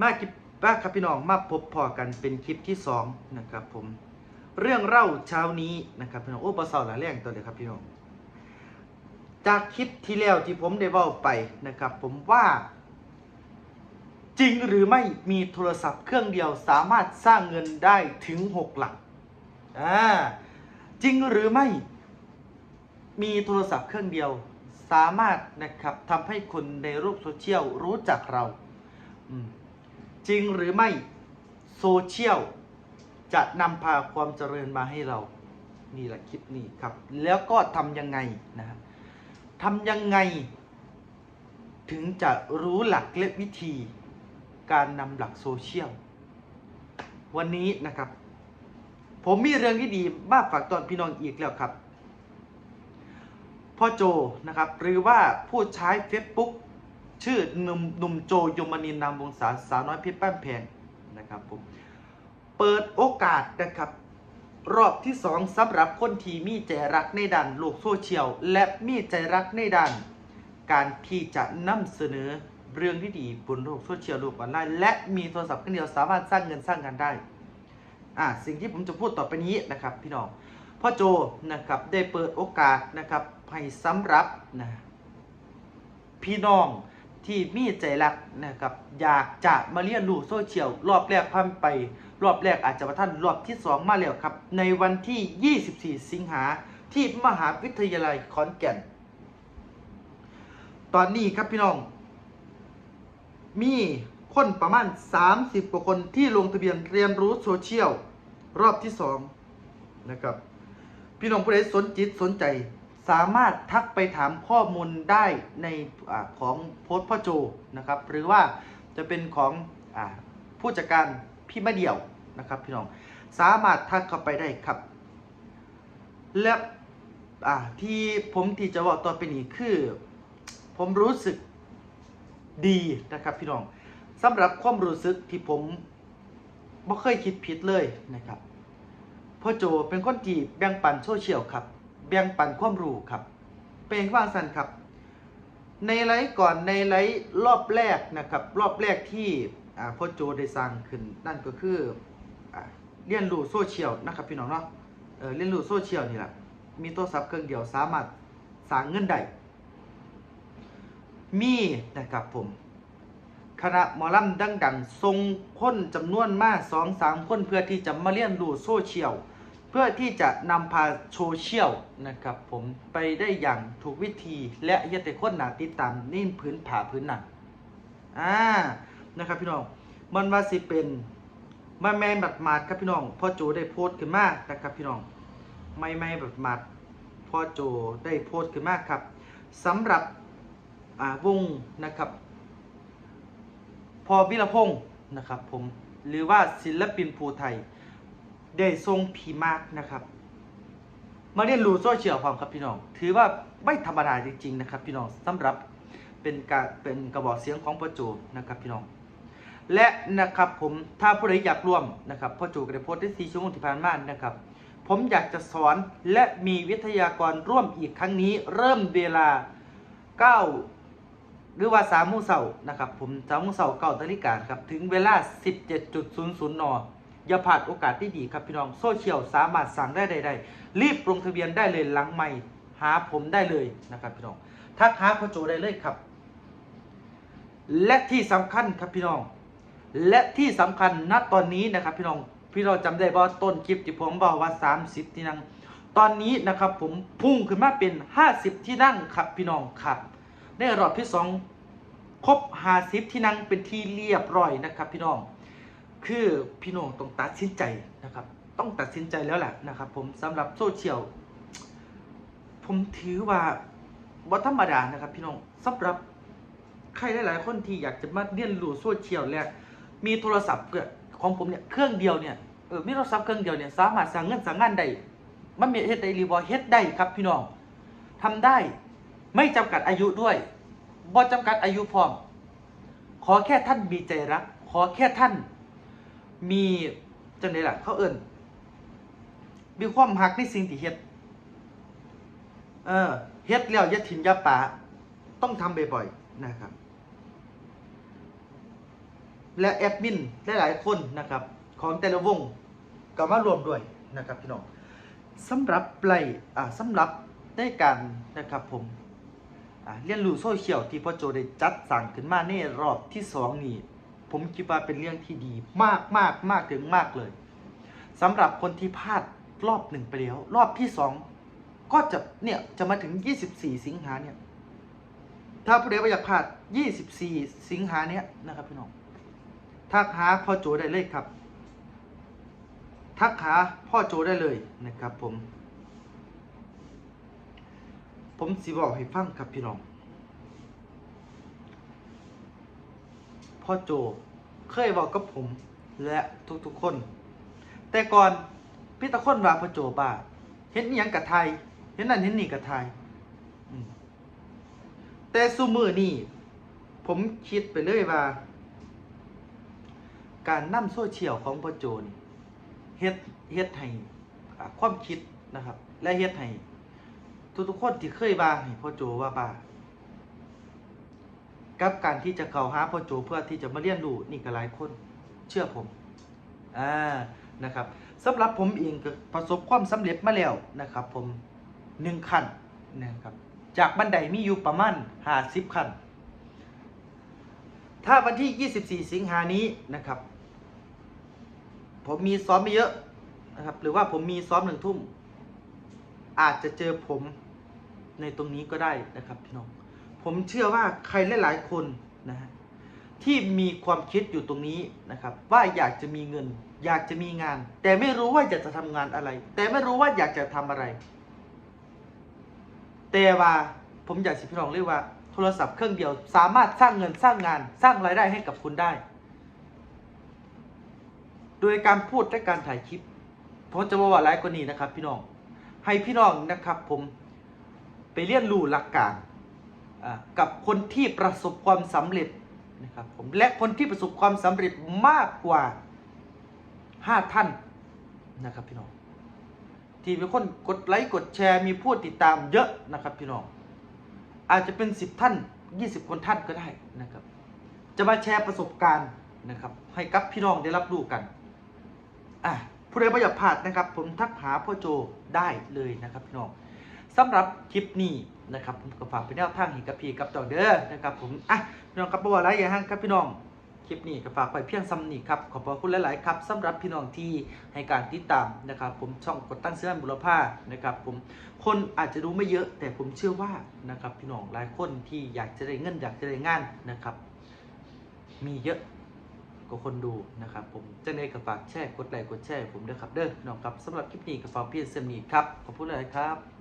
มาคลิปมาครับพี่น้องมาพบพอกันเป็นคลิปที่สองนะครับผมเรื่องเล่าเช้านี้นะครับพี่น้องโอ้ปลาเสาหลายแรงตัวเลยครับพี่น้องจากคลิปที่แล้วที่ผมได้เว้าไปนะครับ ผมว่า จริงหรือไม่มีโทรศัพท์เครื่องเดียวสามารถสร้างเงินได้ถึง 6 หลักอ่าจริงหรือไม่มีโทรศัพท์เครื่องเดียวสามารถนะครับทำให้คนในโลกโซเชียลรู้จักเรา จริงหรือไม่โซเชียลจะนำพาความเจริญมาให้เรานี่แหละคลิปนี้ครับ แล้วก็ทำยังไงนะทำยังไง ถึงจะรู้หลักและวิธี การนำหลักโซเชียลวันนี้นะครับ ผมมีเรื่องที่ดีมาฝากตอนพี่น้องอีกแล้วครับพ่อโจนะครับ หรือว่าผู้ใช้ Facebook ชื่อหนุ่มหนุ่มโจยมนินนามวงศาสาวน้อยเพชรบ้านแพงนะครับผมเปิดโอกาสนะครับ รอบที่สองสำหรับคนที่มีใจรักในด้านโลกโซเชียลและมีใจรักในด้าน การที่จะนำเสนอเรื่องที่ดีบนโลกโซเชียลโลกออนไลน์และมีโทรศัพท์เครื่องเดียวสามารถสร้างเงินสร้างงานได้อ่าสิ่งที่ผมจะพูดต่อไปนี้นะครับพี่น้องพ่อโจนะครับได้เปิดโอกาสนะครับให้สำหรับนะพี่น้อง ที่มีใจรักนะครับอยากจะมาเรียนรู้โซเชียลรอบแรกพันไป รอบแรกอาจจะมาท่านรอบที่สองมาแล้วครับ ในวันที่ 24 สิงหาที่มหาวิทยาลัยขอนแก่น ตอนนี้ครับพี่น้อง มีคนประมาณ 30 กว่าคนที่ลงทะเบียนเรียนรู้โซเชียลรอบที่ 2 นะครับ พี่น้องผู้ใดสนจิตสนใจ สามารถทักไปถามข้อมูลได้ในอของโพสต์พ่อโจนะครับ หรือว่าจะเป็นของอผู้จัดการพี่มะเดี่ยวนะครับพี่น้องสามารถทักเข้าไปได้ครับ และอ่าที่ผมที่จะบอกต่อไปนี้คือ ผมรู้สึกดีนะครับพี่น้องสำหรับความรู้สึกที่ผมไม่เคยคิดผิดเลยนะครับพ่อโจเป็นคนที่แบ่งปันโซเชียลครับ แบ่งปันความรู้ครับ เป็นว่างสันครับ ในไลฟ์ก่อนในไลฟ์รอบแรกนะครับ รอบแรกที่พ่อโจได้สร้างขึ้นนั่นก็คืออเรียนรู้โซเชียลนะครับพี่น้องเนาะเเรียนรู้โซเชียลนี่แหละมีโทรศัพท์เครื่องเดียวสามารถสร้างเงินได้มีนะครับผมคณะหมอลำดังๆทรงคนจำนวนมากสองสามคนเพื่อที่จะมาเรียนรู้โซเชียล เพื่อที่จะนำพาโซเชียลนะครับผมไปได้อย่างถูกวิธีและยัตคนหนาติดตามนิ่มพื้นผาพื้นหนักอ่านะครับพี่น้องมันว่าสิเป็นมาแม่บัดมาดครับพี่น้องพ่อโจได้โพสต์ขึ้นมากนะครับพี่น้องไม่ไม่บัดมาดพ่อโจได้โพสต์ขึ้นมากครับสำหรับอ่าวงนะครับพอวิรพงศ์นะครับผมหรือว่าศิลปินภูไทย ได้ทรงผีมากนะครับ มาเรียนรู้โซเชียลความครับพี่น้อง ถือว่าไม่ธรรมดาจริงๆนะครับ พี่น้องสำหรับเป็นการเป็นกระบอกเสียงของพ่อโจนะครับพี่น้อง และนะครับผมถ้าผู้ใดอยากร่วมนะครับพ่อโจก็ได้โพสต์ได้สี่ชั่วโมงที่ผ่านมานะครับ ผมอยากจะสอนและมีวิทยากรร่วมอีกครั้งนี้ เริ่มเวลา9หรือว่า3ามโมงเสาร์นะครับผมสามโมงเสาร์เก้านาฬิกาครับถึงเวลา 17.00น อย่าพลาดโอกาสที่ดีครับพี่น้องโซเชียลสามารถสั่งได้ใดๆรีบลงทะเบียนได้เลยหลังไม่หาผมได้เลยนะครับพี่น้องทักหาพ่อโจได้เลยครับ และที่สำคัญครับพี่น้อง และที่สำคัญณตอนนี้นะครับพี่น้องพี่เราจำได้ว่าต้นคลิปที่ผมบอกว่า 30 ที่นั่งตอนนี้นะครับผมพุ่งขึ้นมาเป็น 50 ที่นั่งครับพี่น้องครับในรอบที่สองครบ 50 ที่นั่งเป็นที่เรียบร้อยนะครับพี่น้อง คือพี่น้องต้องตัดสินใจนะครับ ต้องตัดสินใจแล้วแหละนะครับ ผมสำหรับโซเชียลผมถือว่าว่าธรรมดานะครับ พี่น้องสำหรับใครหลาย ๆ คนที่อยากจะมาเรียนรู้โซเชียลและมีโทรศัพท์เกิดของผมเนี่ยเครื่องเดียวเนี่ยเออมีโทรศัพท์เครื่องเดียวเนี่ยสามารถสั่งเงินสั่งงานได้มันมีเฮ็ดได้รีวอเฮ็ดได้ครับพี่น้องทำได้ไม่จำกัดอายุด้วยบ่จำกัดอายุพร้อม ขอแค่ท่านมีใจรัก ขอแค่ท่าน มีจังไดล่ะ เขาเอิ่นมีความหักในสิ่งที่เฮ็ด เออเฮ็ดแล้วอย่าถิ่มอย่าป่าต้องทำบ่อยๆนะครับ และแอดมินหลายๆคนนะครับ ของแต่ละวงก็มารวมด้วยนะครับพี่น้องสำหรับไลอ่าสำหรับในการนะครับผมเรียนรู้โซเชียลที่พ่อโจได้จัดสั่งขึ้นมาในรอบที่สองนี้ ผมคิดว่าเป็นเรื่องที่ดีมากมากมากถึงมากเลยสำหรับคนที่พลาดรอบหนึ่งไปแล้ว รอบที่สองก็จะเนี่ยจะมาถึง 24 สิงหาเนี่ย ถ้าผู้ใดว่าอยากพลาด 24 สิงหาเนี้ยนะครับพี่น้องทักหาพ่อโจได้เลยครับ ทักหาพ่อโจได้เลยนะครับผม ผมสิบอกให้ฟังครับพี่น้อง พ่อโจ เคยบอกกับผมและทุกๆคน แต่ก่อนพี่ตะคนว่าพ่อโจบ้าเห็นอหยังกับไทยเห็นนั่นเห็นนี่กับไทยแต่ซูมือนี่ผมคิดไปเลยว่า การนำโซเชียลของพ่อโจนี่เฮ็ดเฮ็ดให้ความคิดนะครับ และเฮ็ดให้ทุกๆคนที่เคยว่าให้พ่อโจว่าบ้า กับการที่จะเข้าหาพ่อโจเพื่อที่จะมาเรียนรู้นี่ก็หลายคนเชื่อผมอ่านะครับสำหรับผมเองก็ประสบความสำเร็จมาแล้วนะครับ ผมหนึ่งขั้นนะครับจากบันไดมีอยู่ประมาณห้าสิบขั้นถ้าวันที่ 24 สิงหานี้นะครับ ผมมีซ้อมไม่เยอะนะครับ หรือว่าผมมีซ้อมหนึ่งทุ่ม อาจจะเจอผมในตรงนี้ก็ได้นะครับพี่น้อง ผมเชื่อว่าใครหลายๆคนนะฮะที่มีความคิดอยู่ตรงนี้นะครับ ว่าอยากจะมีเงิน อยากจะมีงาน แต่ไม่รู้ว่าอยากจะทำงานอะไร แต่ไม่รู้ว่าอยากจะทำอะไร แต่ว่าผมอยากสิพี่น้องเรียกว่าโทรศัพท์เครื่องเดียว สามารถสร้างเงินสร้างงานสร้างรายได้ให้กับคุณได้ โดยการพูดและการถ่ายคลิปผมจะบอกว่าหลายกว่านี้นะครับ พี่น้องให้พี่น้องนะครับ ผมไปเรียนรู้หลักการ กับคนที่ประสบความสำเร็จนะครับผมและคนที่ประสบความสำเร็จมากกว่า 5 ท่านนะครับพี่น้องที่เป็นคนกดไลค์กดแชร์มีผู้ติดตามเยอะนะครับพี่น้องอาจจะเป็น 10 ท่าน 20 คนท่านก็ได้นะครับ จะมาแชร์ประสบการณ์นะครับ ให้กับพี่น้องได้รับรู้กันอะผู้ใดไม่อยากพลาดนะครับ ผมทักหาพ่อโจได้เลยนะครับพี่น้องสำหรับคลิปนี้ นะครับผมก็ฝากเป็นแนวทางห้กับพีกับจอเด้อนะครับผมอะพี่น้องครับบ่ว่าหลายอย่างครับพี่น้องคลิปนี้ก็ฝากไปเพียงซ้ำนี้ครับขอบพระคุณหลาย ๆ ครับสำหรับพี่น้องที่ให้การติดตามนะครับ ผมช่องกดตั้งเสื้อบุรพานะครับ ผมคนอาจจะรู้ไม่เยอะ แต่ผมเชื่อว่านะครับพี่น้องหลายคนที่อยากจะได้เงินอยากจะได้งานนะครับ มีเยอะกว่าคนดูนะครับ ผมจะในก็ฝากแชร์กดไลค์กดแชร์ผมด้วยครับเด้อพี่น้องครับสำหรับคลิปนี้ก็ฝากเพียงเท่านี้ครับขอบคุณหลายครับ